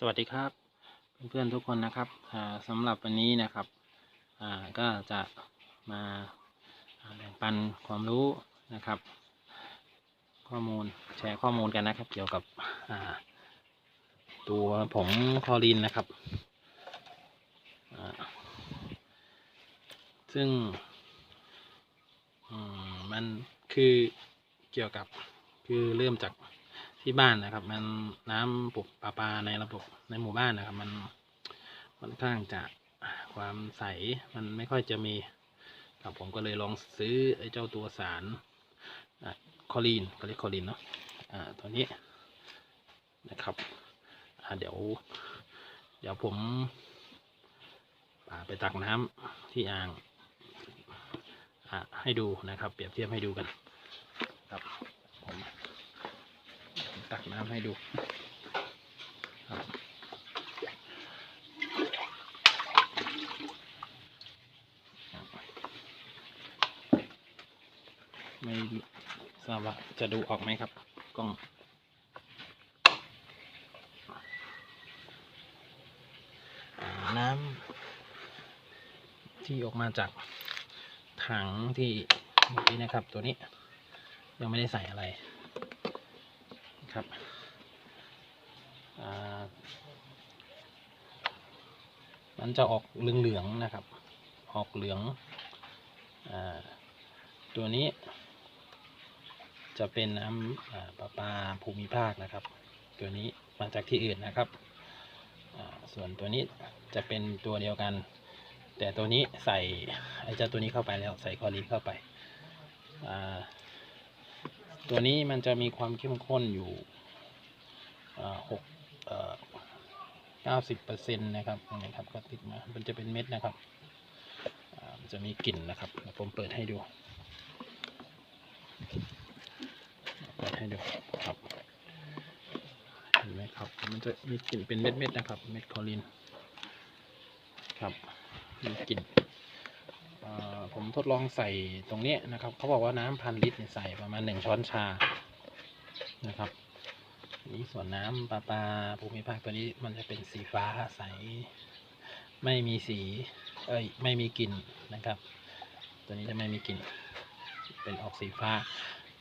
สวัสดีครับ เพื่อนๆทุกคนนะครับอ่าสำหรับวันนี้นะครับก็จะมาแบ่งปันความรู้นะครับ ข้อมูลแชร์ข้อมูลกันนะครับ เกี่ยวกับตัวผงคอรีนนะครับ ซึ่งมันคือเกี่ยวกับคือเริ่มจาก ที่บ้านนะครับ มันน้ำปบประปาในระบบในหมู่บ้านนะครับ มันค่อนข้างจะความใสมันไม่ค่อยจะมีครับผมก็เลยลองซื้อไอ้เจ้าตัวสารคอลีนก็เรียกคอลีนเนาะอ่าตัวนี้นะครับอ่าเดี๋ยว เดี๋ยวผมอ่าไปตักน้ำที่อ่างอ่าให้ดูนะครับ เปรียบเทียบให้ดูกันครับ น้ำให้ดูไม่ทราบว่าจะดูออกไหมครับ กล้อง น้ำที่ออกมาจากถังที่เมื่อกี้นะครับ ตัวนี้ยังไม่ได้ใส่อะไร ครับมันจะออกเหลืองๆนะครับ ออกเหลืองอตัวนี้ จะเป็นน้ำอ่าประปาภูมิภาคนะครับ ตัวนี้มาจากที่อื่นนะครับ ส่วนตัวนี้จะเป็นตัวเดียวกัน แต่ตัวนี้ใส่ไอ้เจ้าตัวนี้เข้าไปแล้วใส่คอรีนเข้าไปอ่า ตัวนี้มันจะมีความเข้มข้นอยู่หกเก้าสิบเปอร์เซ็นต์นะครับนะครับก็ติดมา มันจะเป็นเม็ดนะครับมันจะมีกลิ่นนะครับผมเปิดให้ดูเปิดให้ดูครับเห็นไหมครับ มันจะมีกลิ่นเป็นเม็ดๆนะครับ เม็ดคอลิน ครับ มีกลิ่น ผมทดลองใส่ตรงนี้นะครับเขาบอกว่าน้ำพันลิตรใส่ประมาณหนึ่งช้อนชานะครับนี่ส่วนน้ำประปลาภูมิภาคตัวนี้มันจะเป็นสีฟ้าใส ไม่มีสี เอ้ยไม่มีกลิ่นนะครับ ตัวนี้จะไม่มีกลิ่น เป็นออกสีฟ้า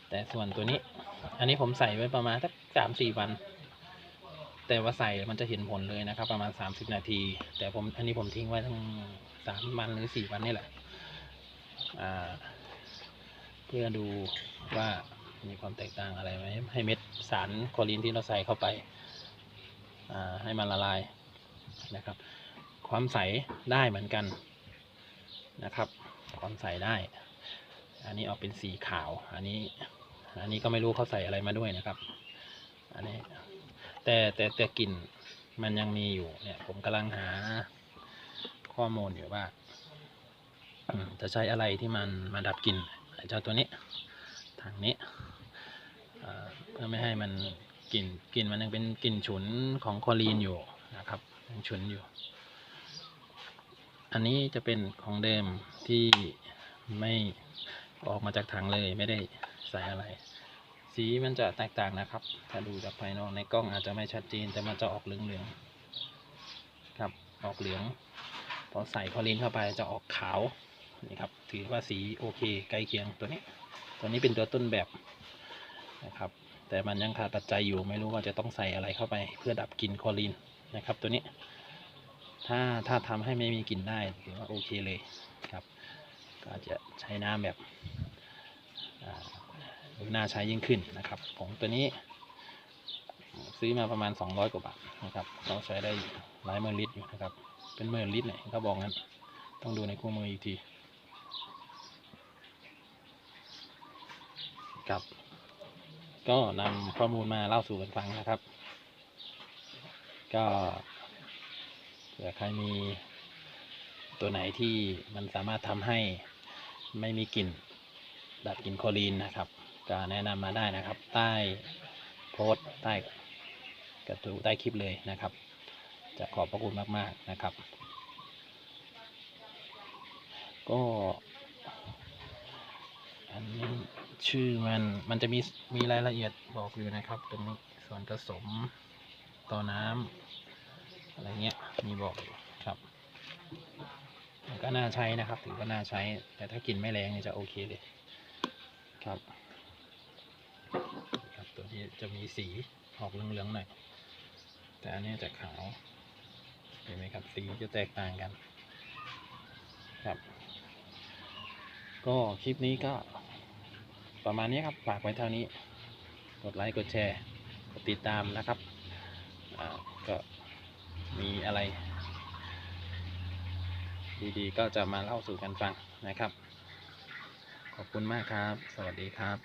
แต่ส่วนตัวนี้ อันนี้ผมใส่ไว้ประมาณสักสามสี่วัน แต่ว่าใส่มันจะเห็นผลเลยนะครับ ประมาณสามสิบนาที แต่ผมอันนี้ผมทิ้งไว้ทั้งสามวันหรือสี่วันนี่แหละ เพื่อดูว่ามีความแตกต่างอะไรไหมให้เม็ดสารคลอรีนที่เราใส่เข้าไปาให้มันละลายนะครับ ความใสได้เหมือนกันนะครับ ความใสได้ อันนี้ออกเป็นสีขาว อันนี้ อันนี้ก็ไม่รู้เขาใส่อะไรมาด้วยนะครับ อันนี้ แต่แต่แต่กลิ่นมันยังมีอยู่เนี่ย ผมกำลังหาข้อมูลอยู่ว่า จะใช้อะไรที่มันมาดับกลิ่นเจ้าตัวนี้ถังนี้เพื่อไม่ให้มันกลิ่นกลิ่นมันยังเป็นกลิ่นฉุนของคลอรีนอยู่นะครับยังฉุนอยู่ อันนี้จะเป็นของเดิมที่ไม่ออกมาจากถังเลยไม่ได้ใส่อะไร สีมันจะแตกต่างนะครับ ถ้าดูจากภายนอกในกล้องอาจจะไม่ชัดเจนแต่มันจะออกเหลืองๆครับออกเหลืองพอใส่คลอรีนเข้าไปจะออกขาว นี่ครับถือว่าสีโอเคใกล้เคียงตัวนี้ ตัวนี้เป็นตัวต้นแบบนะครับ แต่มันยังขาดปัจจัยอยู่ไม่รู้ว่าจะต้องใส่อะไรเข้าไป เพื่อดับกลิ่นคลอรีนนะครับ ตัวนี้ ถ้าถ้าทำให้ไม่มีกลิ่นได้ถือว่าโอเคเลยครับ ก็อาจจะใช้น้ำแบบน่าใช้ยิ่งขึ้นนะครับผงตัวนี้ ซื้อมาประมาณ 200 กว่าบาทนะครับเราใช้ได้หลายหมื่นลิตรอยู่นะครับ เป็นหมื่นลิตรเนี่ยเขาบอกงั้น ต้องดูในคู่มืออีกที ครับ ก็นำข้อมูลมาเล่าสู่กันฟังนะครับ ก็เผื่อใครมีตัวไหนที่มันสามารถทำให้ไม่มีกลิ่นดับกลิ่นคลอรีนนะครับ ก็แนะนำมาได้นะครับ ใต้โพสต์ใต้กระตูใต้คลิปเลยนะครับ จะขอบพระคุณมาก ๆ นะครับ ก็ อันนี้ชื่อมันมันจะมีมีรายละเอียดบอกอยู่นะครับ ตรงนี้ส่วนผสมต่อน้ำอะไรเงี้ยมีบอกอยู่ครับก็น่าใช้นะครับ ถือว่าน่าใช้ แต่ถ้ากลิ่นไม่แรงจะโอเคเลยครับครับ ตัวนี้จะมีสีออกเหลืองๆหน่อยแต่อันนี้จะขาวเห็นไหมครับ สีจะแตกต่างกัน ครับ ก็คลิปนี้ก็ ประมาณนี้ครับ ฝากไว้เท่านี้ กดไลค์กดแชร์กดติดตามนะครับก็มีอะไร ดีๆ ก็จะมาเล่าสู่กันฟังนะครับ ขอบคุณมากครับ สวัสดีครับ